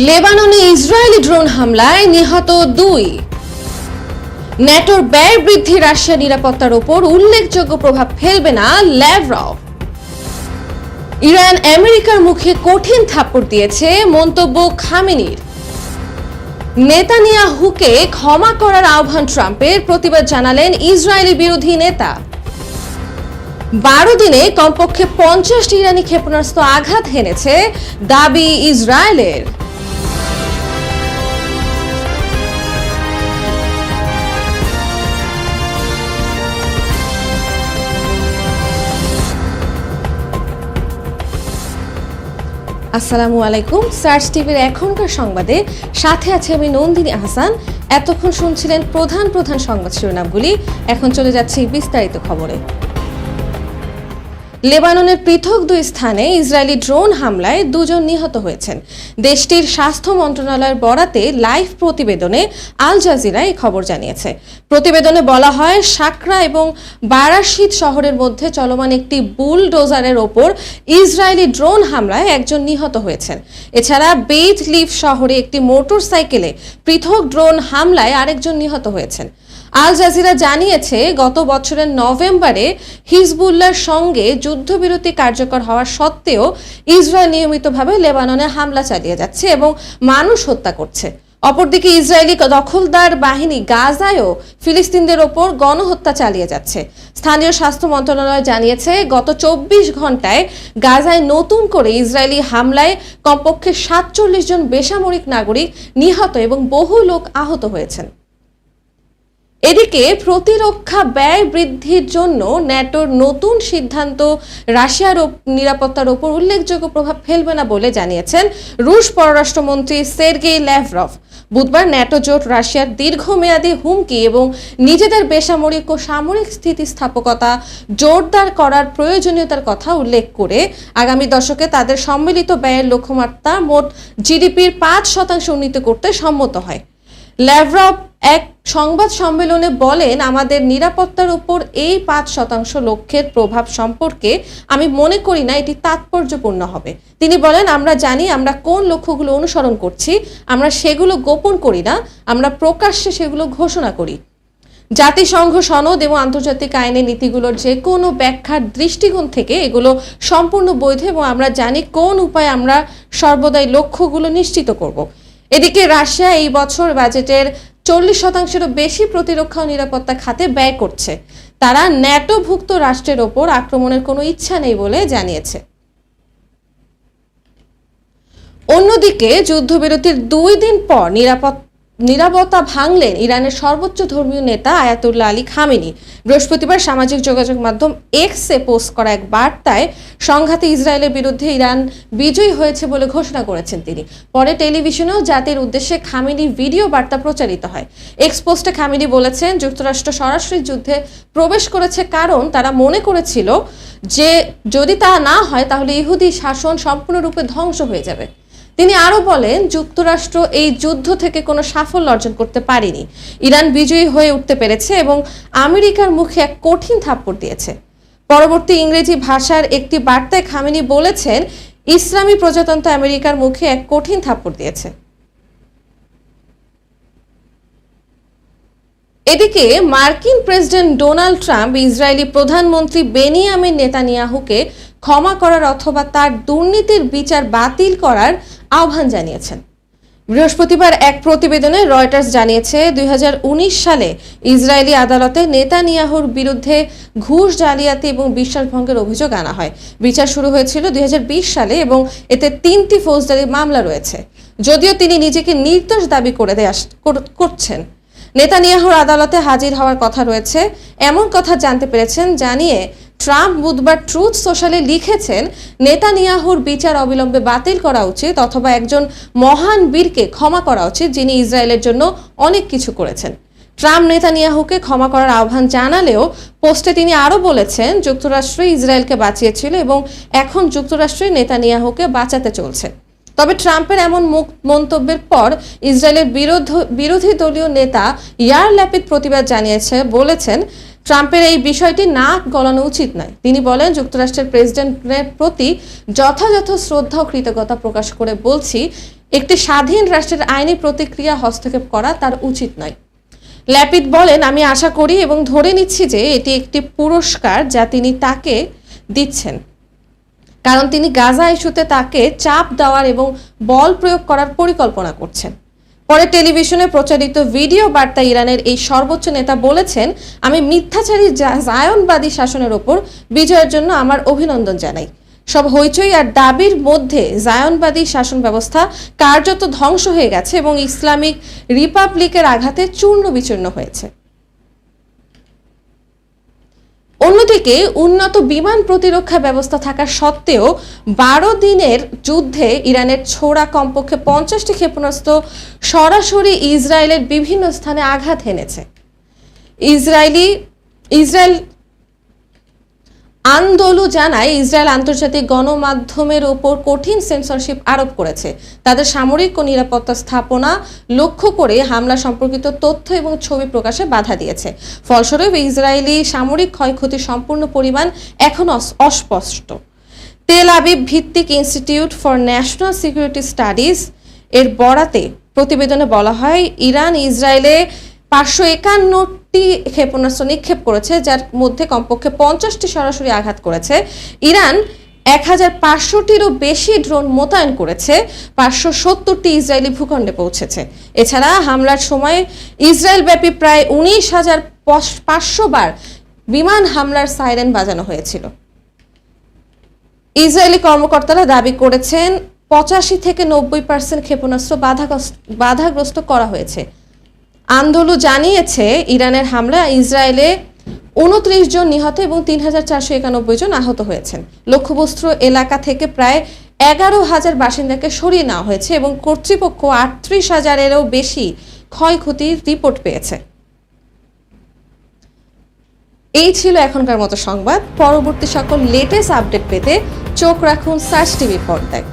লেবাননে Israeli drone হামলায় নিহত দুই। ন্যাটোর ব্যয় বৃদ্ধি রাশিয়া নিরাপত্তার ওপর উল্লেখযোগ্য প্রভাব ফেলবে না ল্যাভরভ ইরান আমেরিকার মুখে কঠিন থাপ্পড় দিয়েছে মন্তব্য খামেনির। নেতানিয়াহুকে ক্ষমা করার আহ্বান ট্রাম্পের প্রতিবাদ জানালেন ইসরায়েলি বিরোধী নেতা। বারো দিনে কমপক্ষে পঞ্চাশটি ইরানি ক্ষেপণাস্ত্র আঘাত হেনেছে দাবি ইসরায়েলের। আসসালামু আলাইকুম। সার্চ টিভির এখনকার সংবাদে সাথে আছে আমি নন্দিনী আহসান। এতক্ষণ শুনছিলেন প্রধান প্রধান সংবাদ শিরোনামগুলি। এখন চলে যাচ্ছি বিস্তারিত খবরে। লেবাননের পৃথক দুই স্থানে ইসরায়েলি ড্রোন হামলায় দুজন নিহত হয়েছেন। দেশটির স্বাস্থ্য মন্ত্রণালয়ের বরাতে লাইভ প্রতিবেদনে আল জাজিরা এই খবর জানিয়েছে। প্রতিবেদনে বলা হয় সাকরা এবং বারাশিদ শহরের মধ্যে চলমান একটি বুলডোজারের ওপর ইসরায়েলি ড্রোন হামলায় একজন নিহত হয়েছেন। এছাড়া বেইথ লিভ শহরে একটি মোটরসাইকেলে পৃথক ড্রোন হামলায় আরেকজন নিহত হয়েছেন। আল জাজিরা জানিয়েছে, গত বছরের নভেম্বরে হিজবুল্লাহর সঙ্গে যুদ্ধবিরতি কার্যকর হওয়া সত্ত্বেও ইসরায়েল নিয়মিতভাবে লেবাননে হামলা চালিয়ে যাচ্ছে এবং মানুষ হত্যা করছে। অপরদিকে ইসরায়েলি দখলদার বাহিনী গাজায়ও ফিলিস্তিনদের ওপর গণহত্যা চালিয়ে যাচ্ছে। স্থানীয় স্বাস্থ্য মন্ত্রণালয় জানিয়েছে, গত চব্বিশ ঘন্টায় গাজায় নতুন করে ইসরায়েলি হামলায় কমপক্ষে সাতচল্লিশ জন বেসামরিক নাগরিক নিহত এবং বহু লোক আহত হয়েছেন। এদিকে প্রতিরক্ষা ব্যয় বৃদ্ধির জন্য ন্যাটোর নতুন সিদ্ধান্ত রাশিয়ার নিরাপত্তার ওপর উল্লেখযোগ্য প্রভাব ফেলবে না বলে জানিয়েছেন রুশ পররাষ্ট্রমন্ত্রী সের্গেই ল্যাভরভ। বুধবার ন্যাটো জোট রাশিয়ার দীর্ঘমেয়াদী হুমকি এবং নিজেদের বেসামরিক ও সামরিক স্থিতিস্থাপকতা জোরদার করার প্রয়োজনীয়তার কথা উল্লেখ করে আগামী দশকে তাদের সম্মিলিত ব্যয়ের লক্ষ্যমাত্রা মোট জিডিপির পাঁচ শতাংশ উন্নীত করতে সম্মত হয়। ল্যাভরভ এক সংবাদ সম্মেলনে বলেন, আমাদের নিরাপত্তার উপর এই পাঁচ শতাংশ লক্ষ্যের প্রভাব সম্পর্কে আমি মনে করি না, এটি তাৎপর্যপূর্ণ হবে। তিনি বলেন, আমরা জানি আমরা কোন লক্ষ্যগুলো অনুসরণ করছি, আমরা সেগুলো গোপন করি না, আমরা প্রকাশ্যে সেগুলো ঘোষণা করি। জাতিসংঘ সনদ এবং আন্তর্জাতিক আইনের নীতিগুলোর যে কোনো ব্যাখ্যার দৃষ্টিকোণ থেকে এগুলো সম্পূর্ণ বৈধ এবং আমরা জানি কোন উপায়ে আমরা সর্বদাই লক্ষ্যগুলো নিশ্চিত করব। এদিকে রাশিয়া এই বছর বাজেটের চল্লিশ শতাংশেরও বেশি প্রতিরক্ষা ও নিরাপত্তা খাতে ব্যয় করছে। তারা ন্যাটোভুক্ত রাষ্ট্রের ওপর আক্রমণের কোনো ইচ্ছা নেই বলে জানিয়েছে। অন্যদিকে যুদ্ধবিরতির দুই দিন পর নিরাপদ নিরাপত্তা ভাঙলেন ইরানের সর্বোচ্চ ধর্মীয় নেতা আয়াতুল্লাহ আলী খামেনি। বৃহস্পতিবার সামাজিক যোগাযোগ মাধ্যম এক্সে পোস্ট করা এক বার্তায় সংঘাতে ইসরায়েলের বিরুদ্ধে ইরান বিজয়ী হয়েছে বলে ঘোষণা করেছেন তিনি। পরে টেলিভিশনেও জাতির উদ্দেশ্যে খামেনি ভিডিও বার্তা প্রচারিত হয়। এক্স পোস্টে খামেনি বলেছেন, যুক্তরাষ্ট্র সরাসরি যুদ্ধে প্রবেশ করেছে কারণ তারা মনে করেছিল যে যদি তা না হয় তাহলে ইহুদি শাসন সম্পূর্ণরূপে ধ্বংস হয়ে যাবে। তিনি আরও বলেন, যুক্তরাষ্ট্র এই যুদ্ধ থেকে কোনো সাফল্য অর্জন করতে পারেনি। ইরান বিজয়ী হয়ে উঠতে পেরেছে এবং আমেরিকার মুখে এক কঠিন থাপ্পড় দিয়েছে। পরবর্তী ইংরেজি ভাষার একটি বার্তায় খামেনি বলেছেন, ইসলামী প্রজাতন্ত্র আমেরিকার মুখে এক কঠিন থাপ্পড় দিয়েছে। এদিকে, মার্কিন প্রেসিডেন্ট ডোনাল্ড ট্রাম্প ইসরায়েলি প্রধানমন্ত্রী বেনিয়ামিন নেতানিয়াহুকে ক্ষমা করার অথবা তার দুর্নীতির বিচার বাতিল করার আহ্বান জানিয়েছেন। বৃহস্পতিবার এক প্রতিবেদনে রয়টার্স জানিয়েছে দু হাজার উনিশ সালে ইসরায়েলি আদালতে নেতানিয়াহুর বিরুদ্ধে ঘুষ, জালিয়াতি এবং বিশ্বাসভঙ্গের অভিযোগ আনা হয়। বিচার শুরু হয়েছিল দুই হাজার বিশ সালে এবং এতে তিনটি ফৌজদারি মামলা রয়েছে। যদিও তিনি নিজেকে নির্দোষ দাবি করে দেয়া করছেন। নেতানিয়াহুর আদালতে হাজির হওয়ার কথা রয়েছে। এমন কথা জানতে পেরেছেন, জানিয়ে ট্রাম্প বুধবার ট্রুথ সোশ্যালে লিখেছেন, নেতানিয়াহুর বিচার অবিলম্বে বাতিল করা উচিত অথবা একজন মহান বীরকে ক্ষমা করা উচিত যিনি ইসরায়েলের জন্য অনেক কিছু করেছেন। ট্রাম্প নেতানিয়াহুকে ক্ষমা করার আহ্বান জানালেও পোস্টে তিনি আরও বলেছেন যুক্তরাষ্ট্র ইসরায়েলকে বাঁচিয়েছিল এবং এখন যুক্তরাষ্ট্রই নেতানিয়াহুকে বাঁচাতে চলছে। তবে ট্রাম্পের এমন মন্তব্যের পর ইসরায়েলের বিরোধ বিরোধী দলীয় নেতা ইয়ার ল্যাপিদ প্রতিবাদ জানিয়েছে, বলেছেন, ট্রাম্পের এই বিষয়টি না গলানো উচিত নয়। তিনি বলেন, যুক্তরাষ্ট্রের প্রেসিডেন্টের প্রতি যথাযথ শ্রদ্ধা ও কৃতজ্ঞতা প্রকাশ করে বলছি, একটি স্বাধীন রাষ্ট্রের আইনি প্রতিক্রিয়া হস্তক্ষেপ করা তার উচিত নয়। ল্যাপিড বলেন, আমি আশা করি এবং ধরে নিচ্ছি যে এটি একটি পুরস্কার যা তিনি তাকে দিচ্ছেন। কারণ তিনি গাজা ইস্যুতে তাকে চাপ দেওয়ার এবং বল প্রয়োগ করার পরিকল্পনা করছেন। পরে টেলিভিশনে প্রচারিত ভিডিও বার্তা ইরানের এই সর্বোচ্চ নেতা বলেছেন, আমি মিথ্যাচারী জায়নবাদী শাসনের ওপর বিজয়ের জন্য আমার অভিনন্দন জানাই। সব হইচই আর দাবির মধ্যে জায়নবাদী শাসন ব্যবস্থা কার্যত ধ্বংস হয়ে গেছে এবং ইসলামিক রিপাবলিকের আঘাতে চূর্ণ বিচূর্ণ হয়েছে। অন্যদিকে উন্নত বিমান প্রতিরক্ষা ব্যবস্থা থাকা সত্ত্বেও বারো দিনের যুদ্ধে ইরানের ছোড়া কমপক্ষে পঞ্চাশটি ক্ষেপণাস্ত্র সরাসরি ইসরায়েলের বিভিন্ন স্থানে আঘাত হেনেছে। ইসরায়েলি ইসরায়েল আন্দোলু জানায় ইসরায়েল আন্তর্জাতিক গণমাধ্যমের ওপর কঠিন সেন্সরশিপ আরোপ করেছে। তাদের সামরিক ও নিরাপত্তা স্থাপনা লক্ষ্য করে হামলা সম্পর্কিত তথ্য এবং ছবি প্রকাশে বাধা দিয়েছে। ফলস্বরূপ, ইসরায়েলি সামরিক ক্ষয়ক্ষতির সম্পূর্ণ পরিমাণ এখন অস- অস্পষ্ট। তেল আবিব ভিত্তিক institute for national security studies এর বরাতে প্রতিবেদনে বলা হয়, ইরান ইসরায়েলে পাঁচশো একান্ন একান্নটি ক্ষেপণাস্ত্র নিক্ষেপ করেছে, যার মধ্যে কমপক্ষে পঞ্চাশটি সরাসরি আঘাত করেছে। ইরান এক হাজার পাঁচশোটিরও বেশি ড্রোন মোতায়েন করেছে, পাঁচশো সত্তরটি ইসরায়েলি ভূখণ্ডে পৌঁছেছে। এছাড়া হামলার সময় ইসরায়েল ব্যাপী প্রায় উনিশ হাজার পাঁচশো বার বিমান হামলার সাইরেন বাজানো হয়েছিল। ইসরায়েলি কর্মকর্তারা দাবি করেছেন, পঁচাশি থেকে নব্বই পার্সেন্ট ক্ষেপণাস্ত্র বাধাগ্রস্ত করা হয়েছে। আন্দোলু জানিয়েছে ইরানের হামলা, ইসরায়েলে উনত্রিশ জন নিহত এবং তিন হাজার চারশো একানব্বই জন আহত হয়েছেন। লক্ষ্যবস্ত্র এলাকা থেকে প্রায় এগারো হাজার বাসিন্দাকে সরিয়ে নেওয়া হয়েছে এবং কর্তৃপক্ষ আটত্রিশ হাজারেরও বেশি ক্ষয়ক্ষতির রিপোর্ট পেয়েছে। এই ছিল এখনকার মতো সংবাদ। পরবর্তী সকল লেটেস্ট আপডেট পেতে চোখ রাখুন সার্চ টিভি পর্দায়।